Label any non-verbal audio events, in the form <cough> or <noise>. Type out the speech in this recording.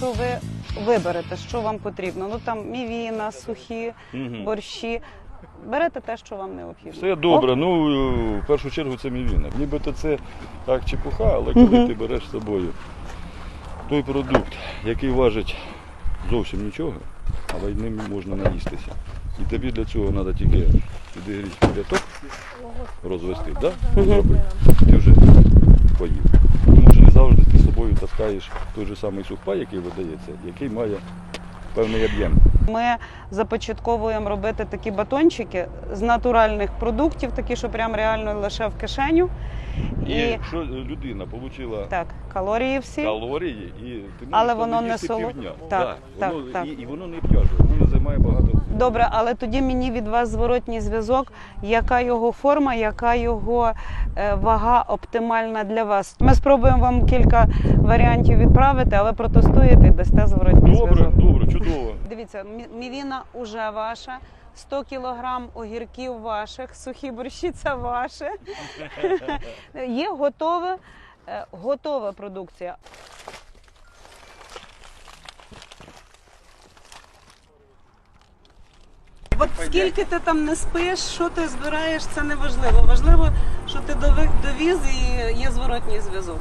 ви виберете, що вам потрібно. Ну там мівіна, сухі, Мгм. борщі. Берете те, що вам необхідно. Все добре. Ну е, в першу чергу це мівіна. Нібито це так чепуха, але коли Мгм. ти береш з собою той продукт, який важить зовсім нічого, але й ним можна наїстися. І тобі для цього треба тільки підігріти кип'яток, розвести, да? Мгм. зробити. Ти вже поїв. Завжди ти з собою таскаєш той же самий сухпай, який видається, який має певний об'єм. Ми започатковуємо робити такі батончики з натуральних продуктів, такі, що прям реально лише в кишеню. І І якщо людина отримала так, калорії всі. калорії, і ти можеш Але воно не їсти соло- півдня. Так, так, воно, так. І, і воно не обтяжує, займає багато. Добре, але тоді мені від вас зворотній зв'язок, яка його форма, яка його е, вага оптимальна для вас. Ми спробуємо вам кілька варіантів відправити, а ви протестуєте і дасте зворотній Добре, зв'язок. добре, чудово. <laughs> Дивіться, мівіна уже ваша. 100 кілограм огірків ваших, сухі борщі це ваше. <laughs> Є готове, е, готова продукція. Скільки ти там не спиш, що ти збираєш, це не важливо. Важливо, що ти довіз і є зворотній зв'язок.